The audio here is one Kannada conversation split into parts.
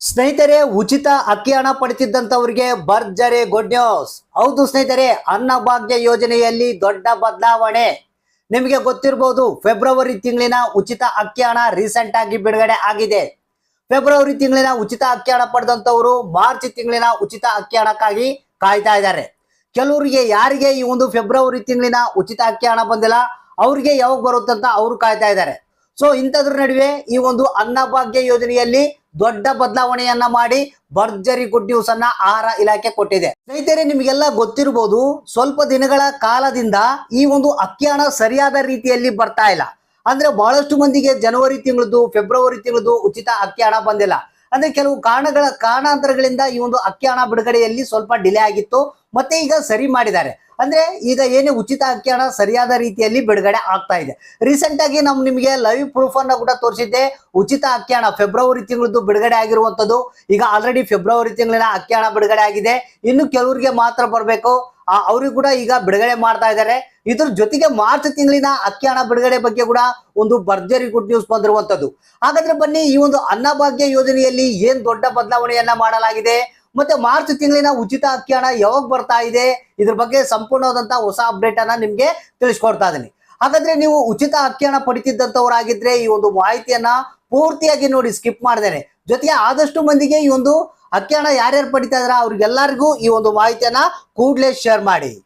ಸ್ನೇಹಿತರೆ, ಉಚಿತ ಅಕ್ಕಿ ಹಣ ಪಡಿತಿದ್ದಂಥವ್ರಿಗೆ ಭರ್ಜರಿ ಗುಡ್ ನ್ಯೂಸ್ ಹೌದು ಸ್ನೇಹಿತರೆ, ಅನ್ನಭಾಗ್ಯ ಯೋಜನೆಯಲ್ಲಿ ದೊಡ್ಡ ಬದಲಾವಣೆ. ನಿಮಗೆ ಗೊತ್ತಿರಬಹುದು ಫೆಬ್ರವರಿ ತಿಂಗಳಿನ ಉಚಿತ ಅಕ್ಕಿ ಹಣ ರೀಸೆಂಟ್ ಆಗಿ ಬಿಡುಗಡೆ ಆಗಿದೆ. ಫೆಬ್ರವರಿ ತಿಂಗಳಿನ ಉಚಿತ ಅಕ್ಕಿ ಹಣ ಪಡೆದಂತವರು ಮಾರ್ಚ್ ತಿಂಗಳಿನ ಉಚಿತ ಅಕ್ಕಿ ಹಣಕ್ಕಾಗಿ ಕಾಯ್ತಾ ಇದ್ದಾರೆ. ಕೆಲವರಿಗೆ ಯಾರಿಗೆ ಈ ಒಂದು ಫೆಬ್ರವರಿ ತಿಂಗಳಿನ ಉಚಿತ ಅಕ್ಕಿ ಹಣ ಬಂದಿಲ್ಲ, ಅವ್ರಿಗೆ ಯಾವಾಗ ಬರುತ್ತಂತ ಅವರು ಕಾಯ್ತಾ ಇದ್ದಾರೆ. ಸೊ ಇಂಥದ್ರ ನಡುವೆ ಈ ಒಂದು ಅನ್ನಭಾಗ್ಯ ಯೋಜನೆಯಲ್ಲಿ ದೊಡ್ಡ ಬದಲಾವಣೆಯನ್ನ ಮಾಡಿ ಭರ್ಜರಿ ಗುಡ್ ನ್ಯೂಸ್ ಅನ್ನ ಆಹಾರ ಇಲಾಖೆ ಕೊಟ್ಟಿದೆ. ಸ್ನೇಹಿತರೆ, ನಿಮಗೆಲ್ಲ ಗೊತ್ತಿರಬಹುದು ಸ್ವಲ್ಪ ದಿನಗಳ ಕಾಲದಿಂದ ಈ ಒಂದು ಅಕ್ಕಿ ಹಣ ಸರಿಯಾದ ರೀತಿಯಲ್ಲಿ ಬರ್ತಾ ಇಲ್ಲ. ಅಂದ್ರೆ ಬಹಳಷ್ಟು ಮಂದಿಗೆ ಜನವರಿ ತಿಂಗಳದು ಫೆಬ್ರವರಿ ತಿಂಗಳದು ಉಚಿತ ಅಕ್ಕಿ ಹಣ ಬಂದಿಲ್ಲ. ಅಂದ್ರೆ ಕೆಲವು ಕಾರಣಗಳ ಕಾರಣಾಂತರಗಳಿಂದ ಈ ಒಂದು ಅಕ್ಕಿ ಹಣ ಬಿಡುಗಡೆಯಲ್ಲಿ ಸ್ವಲ್ಪ ಡಿಲೇ ಆಗಿತ್ತು, ಮತ್ತೆ ಈಗ ಸರಿ ಮಾಡಿದ್ದಾರೆ. ಅಂದ್ರೆ ಈಗ ಏನೇ ಉಚಿತ ಅಕ್ಕಿ ಸರಿಯಾದ ರೀತಿಯಲ್ಲಿ ಬಿಡುಗಡೆ ಆಗ್ತಾ ಇದೆ. ರೀಸೆಂಟ್ ಆಗಿ ನಾವು ನಿಮಗೆ ಲೈವ್ ಪ್ರೂಫ್ ಅನ್ನ ಕೂಡ ತೋರಿಸಿದ್ದೆ. ಉಚಿತ ಅಕ್ಕಿ ಹಣ ಫೆಬ್ರವರಿ ತಿಂಗಳದ್ದು ಬಿಡುಗಡೆ ಆಗಿರುವಂತದ್ದು ಈಗ ಆಲ್ರೆಡಿ ಫೆಬ್ರವರಿ ತಿಂಗಳಿನ ಅಕ್ಕಿ ಹಣ ಬಿಡುಗಡೆ ಆಗಿದೆ. ಇನ್ನು ಕೆಲವರಿಗೆ ಮಾತ್ರ ಬರಬೇಕು. ಅವ್ರಿಗೆ ಕೂಡ ಈಗ ಬಿಡುಗಡೆ ಮಾಡ್ತಾ ಇದ್ದಾರೆ. ಇದ್ರ ಜೊತೆಗೆ ಮಾರ್ಚ್ ತಿಂಗಳಿನ ಅಕ್ಕಿ ಹಣ ಬಿಡುಗಡೆ ಬಗ್ಗೆ ಕೂಡ ಒಂದು ಭರ್ಜರಿ ಗುಡ್ ನ್ಯೂಸ್ ಬಂದಿರುವಂತದ್ದು ಹಾಗಾದ್ರೆ ಬನ್ನಿ, ಈ ಒಂದು ಅನ್ನಭಾಗ್ಯ ಯೋಜನೆಯಲ್ಲಿ ಏನ್ ದೊಡ್ಡ ಬದಲಾವಣೆಯನ್ನ ಮಾಡಲಾಗಿದೆ, ಮತ್ತೆ ಮಾರ್ಚ್ ತಿಂಗಳಿನ ಉಚಿತ ಅಕ್ಕಿ ಹಣ ಯಾವಾಗ ಬರ್ತಾ ಇದೆ, ಇದ್ರ ಬಗ್ಗೆ ಸಂಪೂರ್ಣವಾದಂತಹ ಹೊಸ ಅಪ್ಡೇಟ್ ಅನ್ನ ನಿಮ್ಗೆ ತಿಳಿಸ್ಕೊಡ್ತಾ ಇದ್ದೀನಿ. ಹಾಗಾದ್ರೆ ನೀವು ಉಚಿತ ಅಕ್ಕಿ ಹಣ ಪಡಿತಿದ್ದಂತವರಾಗಿದ್ರೆ ಈ ಒಂದು ಮಾಹಿತಿಯನ್ನ ಪೂರ್ತಿಯಾಗಿ ನೋಡಿ ಸ್ಕಿಪ್ ಮಾಡ್ದೇನೆ. ಜೊತೆಗೆ ಆದಷ್ಟು ಮಂದಿಗೆ ಈ ಒಂದು ಅಕ್ಕಿ ಹಣ ಯಾರ್ಯಾರು ಪಡಿತಾ ಇದಾರ? ಅವ್ರಿಗೆಲ್ಲರಿಗೂ ಈ ಒಂದು ಮಾಹಿತಿಯನ್ನ ಕೂಡಲೇ ಶೇರ್ ಮಾಡಿ.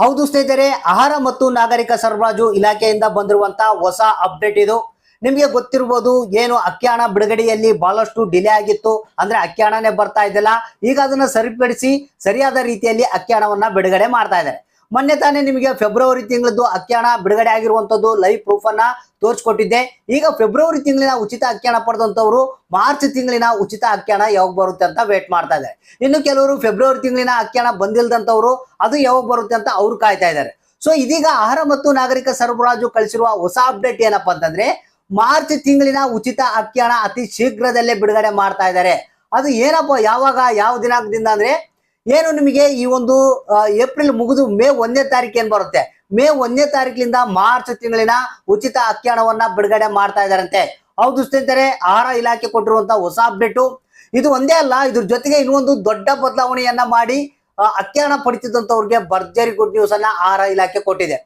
ಹೌದು ಸ್ನೇಹಿತರೆ, ಆಹಾರ ಮತ್ತು ನಾಗರಿಕ ಸರಬರಾಜು ಇಲಾಖೆಯಿಂದ ಬಂದಿರುವಂತ ಹೊಸ ಅಪ್ಡೇಟ್ ಇದು. ನಿಮಗೆ ಗೊತ್ತಿರ್ಬೋದು ಏನು ಅಕ್ಕಿ ಹಣ ಬಿಡುಗಡೆಯಲ್ಲಿ ಬಹಳಷ್ಟು ಡಿಲೇ ಆಗಿತ್ತು. ಅಂದ್ರೆ ಅಕ್ಕಿ ಬರ್ತಾ ಇದ್ದಿಲ್ಲ. ಈಗ ಅದನ್ನ ಸರಿಪಡಿಸಿ ಸರಿಯಾದ ರೀತಿಯಲ್ಲಿ ಅಕ್ಕಿ ಹಣವನ್ನ ಬಿಡುಗಡೆ ಮಾಡ್ತಾ ಇದ್ದಾರೆ. ಮೊನ್ನೆ ತಾನೇ ನಿಮಗೆ ಫೆಬ್ರವರಿ ತಿಂಗಳದ್ದು ಅಕ್ಕಿ ಬಿಡುಗಡೆ ಆಗಿರುವಂತದ್ದು ಲೈವ್ ಪ್ರೂಫ್ ಅನ್ನ ತೋರಿಸ್ಕೊಟ್ಟಿದ್ದೆ. ಈಗ ಫೆಬ್ರವರಿ ತಿಂಗಳಿನ ಉಚಿತ ಅಕ್ಕಿ ಹಣ ಮಾರ್ಚ್ ತಿಂಗಳಿನ ಉಚಿತ ಅಕ್ಕಿ ಯಾವಾಗ ಬರುತ್ತೆ ಅಂತ ವೇಟ್ ಮಾಡ್ತಾ ಇದ್ದಾರೆ. ಇನ್ನು ಕೆಲವರು ಫೆಬ್ರವರಿ ತಿಂಗಳಿನ ಅಕ್ಕಿ ಹಣ ಅದು ಯಾವಾಗ ಬರುತ್ತೆ ಅಂತ ಅವ್ರು ಕಾಯ್ತಾ ಇದ್ದಾರೆ. ಸೊ ಇದೀಗ ಆಹಾರ ಮತ್ತು ನಾಗರಿಕ ಸರಬರಾಜು ಕಳಿಸಿರುವ ಹೊಸ ಅಪ್ಡೇಟ್ ಏನಪ್ಪ ಅಂತಂದ್ರೆ, ಮಾರ್ಚ್ ತಿಂಗಳಿನ ಉಚಿತ ಅಕ್ಕಿ ಅತಿ ಶೀಘ್ರದಲ್ಲೇ ಬಿಡುಗಡೆ ಮಾಡ್ತಾ ಇದ್ದಾರೆ. ಅದು ಏನಪ್ಪ ಯಾವಾಗ, ಯಾವ ದಿನಾಂಕದಿಂದ ಅಂದ್ರೆ ಏನು ನಿಮಗೆ ಈ ಒಂದು ಏಪ್ರಿಲ್ ಮುಗಿದು ಮೇ ಒಂದನೇ ತಾರೀಕು ಏನ್ ಬರುತ್ತೆ? ಮೇ ಒಂದನೇ ತಾರೀಕಿನಿಂದ ಮಾರ್ಚ್ ತಿಂಗಳಿನ ಉಚಿತ ಅಕ್ಕಿ ಹಣವನ್ನ ಬಿಡುಗಡೆ ಮಾಡ್ತಾ ಇದಾರಂತೆ. ಹೌದು ಸ್ನೇಹಿತರೆ, ಆಹಾರ ಇಲಾಖೆ ಕೊಟ್ಟಿರುವಂತ ಹೊಸ ಅಪ್ಡೇಟು. ಇದು ಒಂದೇ ಅಲ್ಲ, ಇದ್ರ ಜೊತೆಗೆ ಇನ್ನೊಂದು ದೊಡ್ಡ ಬದಲಾವಣೆಯನ್ನ ಮಾಡಿ ಅಕ್ಕಿ ಹಣ ಪಡಿತಿದ್ದಂತವ್ರಿಗೆ ಭರ್ಜರಿ ಗುಡ್ ನ್ಯೂಸ್ ಅನ್ನ ಆಹಾರ ಇಲಾಖೆ ಕೊಟ್ಟಿದೆ.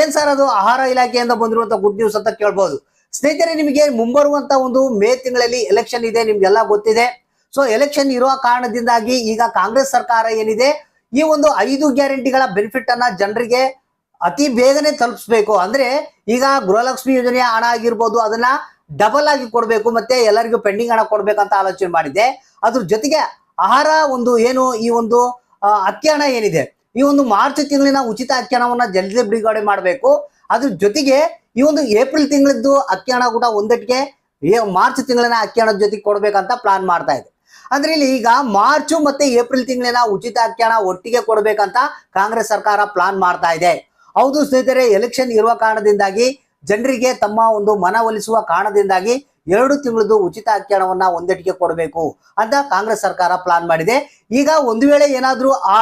ಏನ್ ಸರ್ ಅದು ಆಹಾರ ಇಲಾಖೆಯಿಂದ ಬಂದಿರುವಂತ ಗುಡ್ ನ್ಯೂಸ್ ಅಂತ ಕೇಳ್ಬಹುದು ಸ್ನೇಹಿತರೆ, ನಿಮಗೆ ಮುಂಬರುವಂತ ಒಂದು ಮೇ ತಿಂಗಳಲ್ಲಿ ಎಲೆಕ್ಷನ್ ಇದೆ, ನಿಮ್ಗೆಲ್ಲ ಗೊತ್ತಿದೆ. ಸೊ ಎಲೆಕ್ಷನ್ ಇರುವ ಕಾರಣದಿಂದಾಗಿ ಈಗ ಕಾಂಗ್ರೆಸ್ ಸರ್ಕಾರ ಏನಿದೆ, ಈ ಒಂದು ಐದು ಗ್ಯಾರಂಟಿಗಳ ಬೆನಿಫಿಟ್ ಅನ್ನ ಜನರಿಗೆ ಅತಿ ಬೇಗನೆ ತಲುಪಿಸ್ಬೇಕು. ಅಂದ್ರೆ ಈಗ ಗೃಹಲಕ್ಷ್ಮಿ ಯೋಜನೆಯ ಹಣ ಆಗಿರ್ಬೋದು, ಅದನ್ನ ಡಬಲ್ ಆಗಿ ಕೊಡ್ಬೇಕು, ಮತ್ತೆ ಎಲ್ಲರಿಗೂ ಪೆಂಡಿಂಗ್ ಹಣ ಕೊಡ್ಬೇಕಂತ ಆಲೋಚನೆ ಮಾಡಿದೆ. ಅದ್ರ ಜೊತೆಗೆ ಆಹಾರ ಒಂದು ಏನು, ಈ ಒಂದು ಅಕ್ಕಿ ಏನಿದೆ, ಈ ಒಂದು ಮಾರ್ಚ್ ತಿಂಗಳಿನ ಉಚಿತ ಅಕ್ಕಿ ಹಣವನ್ನ ಜಲ್ದಿ ಬಿಡುಗಡೆ ಮಾಡಬೇಕು. ಅದ್ರ ಜೊತೆಗೆ ಈ ಒಂದು ಏಪ್ರಿಲ್ ತಿಂಗಳದ್ದು ಅಕ್ಕಿ ಹಣ ಕೂಡ ಒಂದಟ್ಟಿಗೆ ಮಾರ್ಚ್ ತಿಂಗಳಿನ ಅಕ್ಕಿ ಹಣದ ಜೊತೆಗೆ ಕೊಡ್ಬೇಕಂತ ಪ್ಲಾನ್ ಮಾಡ್ತಾ ಇದೆ. ಅಂದ್ರೆ ಇಲ್ಲಿ ಈಗ ಮಾರ್ಚ್ ಮತ್ತೆ ಏಪ್ರಿಲ್ ತಿಂಗಳಿನ ಉಚಿತ ಅಕ್ಕಿ ಹಣ ಒಟ್ಟಿಗೆ ಕೊಡ್ಬೇಕಂತ ಕಾಂಗ್ರೆಸ್ ಸರ್ಕಾರ ಪ್ಲಾನ್ ಮಾಡ್ತಾ ಇದೆ. ಹೌದು ಸ್ನೇಹಿತರೆ ಎಲೆಕ್ಷನ್ ಇರುವ ಕಾರಣದಿಂದಾಗಿ ಜನರಿಗೆ ತಮ್ಮ ಒಂದು ಮನವೊಲಿಸುವ ಕಾರಣದಿಂದಾಗಿ ಎರಡು ತಿಂಗಳದು ಉಚಿತ ಅಕ್ಕಿ ಒಂದಟಿಗೆ ಒಂದಟ್ಟಿಗೆ ಕೊಡಬೇಕು ಅಂತ ಕಾಂಗ್ರೆಸ್ ಸರ್ಕಾರ ಪ್ಲಾನ್ ಮಾಡಿದೆ. ಈಗ ಒಂದು ವೇಳೆ ಏನಾದ್ರೂ ಆ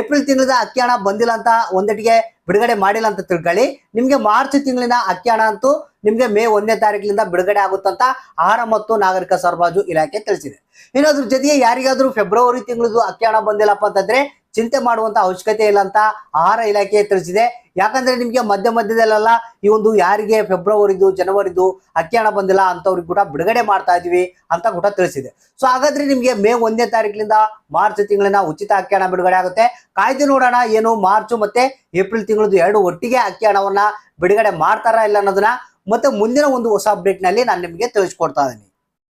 ಏಪ್ರಿಲ್ ತಿಂಗಳದ ಅಕ್ಕಿ ಬಂದಿಲ್ಲ ಅಂತ ಒಂದಟ್ಟಿಗೆ ಬಿಡುಗಡೆ ಮಾಡಿಲ್ಲ ಅಂತ ತಿಳ್ಕೊಳ್ಳಿ. ನಿಮ್ಗೆ ಮಾರ್ಚ್ ತಿಂಗಳಿನ ಅಕ್ಕಿ ಅಂತೂ ನಿಮ್ಗೆ ಮೇ ಒಂದನೇ ತಾರೀಕಿನಿಂದ ಬಿಡುಗಡೆ ಆಗುತ್ತಂತ ಆಹಾರ ಮತ್ತು ನಾಗರಿಕ ಸರಬರಾಜು ಇಲಾಖೆ ತಿಳಿಸಿದೆ. ಇನ್ನು ಅದ್ರ ಜೊತೆಗೆ ಯಾರಿಗಾದ್ರೂ ಫೆಬ್ರವರಿ ತಿಂಗಳದು ಅಕ್ಕಿ ಹಣ ಬಂದಿಲ್ಲಪ್ಪ ಅಂತಂದ್ರೆ ಚಿಂತೆ ಮಾಡುವಂತ ಅವಶ್ಯಕತೆ ಇಲ್ಲ ಅಂತ ಆಹಾರ ಇಲಾಖೆ ತಿಳಿಸಿದೆ. ಯಾಕಂದ್ರೆ ನಿಮ್ಗೆ ಮಧ್ಯ ಮಧ್ಯದಲ್ಲೆಲ್ಲ ಈ ಒಂದು ಯಾರಿಗೆ ಫೆಬ್ರವರಿದು, ಜನವರಿದು ಅಕ್ಕಿ ಹಣ ಬಂದಿಲ್ಲ ಅಂತವ್ರಿಗೆ ಕೂಡ ಬಿಡುಗಡೆ ಮಾಡ್ತಾ ಇದೀವಿ ಅಂತ ಕೂಡ ತಿಳಿಸಿದೆ. ಸೊ ಹಾಗಾದ್ರೆ ನಿಮ್ಗೆ ಮೇ ಒಂದನೇ ತಾರೀಕಿನಿಂದ ಮಾರ್ಚ್ ತಿಂಗಳಿನ ಉಚಿತ ಅಕ್ಕಿ ಹಣ ಬಿಡುಗಡೆ ಆಗುತ್ತೆ. ಕಾಯ್ದು ನೋಡೋಣ ಏನು ಮಾರ್ಚ್ ಮತ್ತೆ ಏಪ್ರಿಲ್ ತಿಂಗಳದ್ದು ಎರಡು ಒಟ್ಟಿಗೆ ಅಕ್ಕಿ ಹಣವನ್ನ ಬಿಡುಗಡೆ ಮಾಡ್ತಾರಾ ಇಲ್ಲ ಅನ್ನೋದನ್ನ ಮತ್ತೆ ಮುಂದಿನ ಒಂದು ಹೊಸ ಅಪ್ಡೇಟ್ನಲ್ಲಿ ನಾನು ನಿಮಗೆ ತಿಳಿಸ್ಕೊಡ್ತಾ ಇದ್ದೀನಿ.